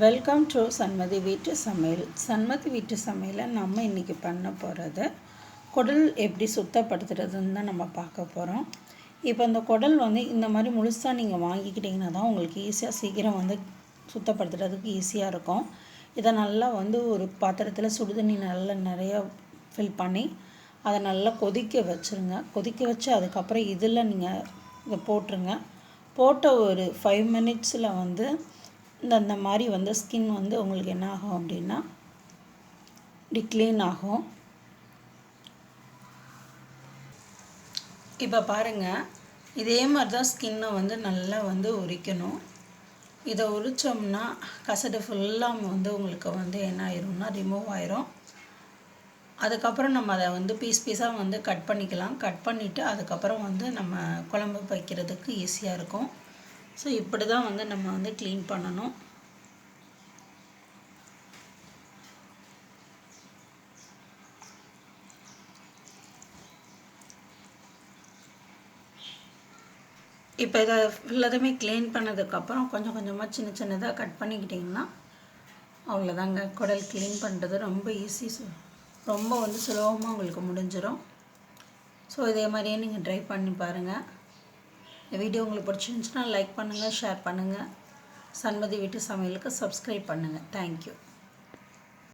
Welcome to Sanmathi வீட்டு சமையல் சன்மதி வீட்டு சமையலை நம்ம இன்றைக்கி பண்ண போகிறது குடல் எப்படி சுத்தப்படுத்துறதுன்னு தான் நம்ம பார்க்க போகிறோம் இப்போ இந்த குடல் வந்து இந்த மாதிரி முழுசாக நீங்கள் வாங்கிக்கிட்டிங்கன்னா தான் உங்களுக்கு ஈஸியாக சீக்கிரம் வந்து சுத்தப்படுத்துறதுக்கு ஈஸியாக இருக்கும். இதை நல்லா வந்து ஒரு பாத்திரத்தில் சுடுதண்ணி நல்லா நிறையா ஃபில் பண்ணி அதை நல்லா கொதிக்க வச்சுருங்க. கொதிக்க வச்சு அதுக்கப்புறம் இதில் நீங்கள் இதை போட்டுருங்க. போட்ட ஒரு ஃபைவ் மினிட்ஸில் வந்து இந்த இந்த மாதிரி வந்து ஸ்கின் வந்து உங்களுக்கு என்ன ஆகும் அப்படின்னா இப்படி க்ளீன் ஆகும். இப்போ பாருங்கள் இதே மாதிரி தான் ஸ்கின்னை வந்து நல்லா வந்து உரிக்கணும். இதை உரித்தோம்னா கசடு ஃபுல்லாக வந்து உங்களுக்கு வந்து என்ன ஆயிரும்னா ரிமூவ் ஆயிரும். அதுக்கப்புறம் நம்ம அதை வந்து பீஸ் பீஸாக வந்து கட் பண்ணிக்கலாம். கட் பண்ணிவிட்டு அதுக்கப்புறம் வந்து நம்ம குழம்பு வைக்கிறதுக்கு ஈஸியாக இருக்கும். ஸோ இப்படி தான் வந்து நம்ம வந்து க்ளீன் பண்ணணும். இப்போ இதை எல்லாத்தையுமே க்ளீன் பண்ணதுக்கப்புறம் கொஞ்சம் கொஞ்சமாக சின்ன சின்னதாக கட் பண்ணிக்கிட்டிங்கன்னா அவ்வளோதாங்க குடல் க்ளீன் பண்ணுறது ரொம்ப ஈஸி ரொம்ப வந்து சுலபமாக உங்களுக்கு முடிஞ்சிடும் ஸோ இதே மாதிரியே நீங்கள் ட்ரை பண்ணி பாருங்கள் இந்த வீடியோ உங்களுக்கு பிடிச்சிருந்துச்சுன்னா லைக் பண்ணுங்கள் ஷேர் பண்ணுங்கள் சன்மதி வீட்டு சமையலுக்கு சப்ஸ்கிரைப் பண்ணுங்கள் தேங்க்யூ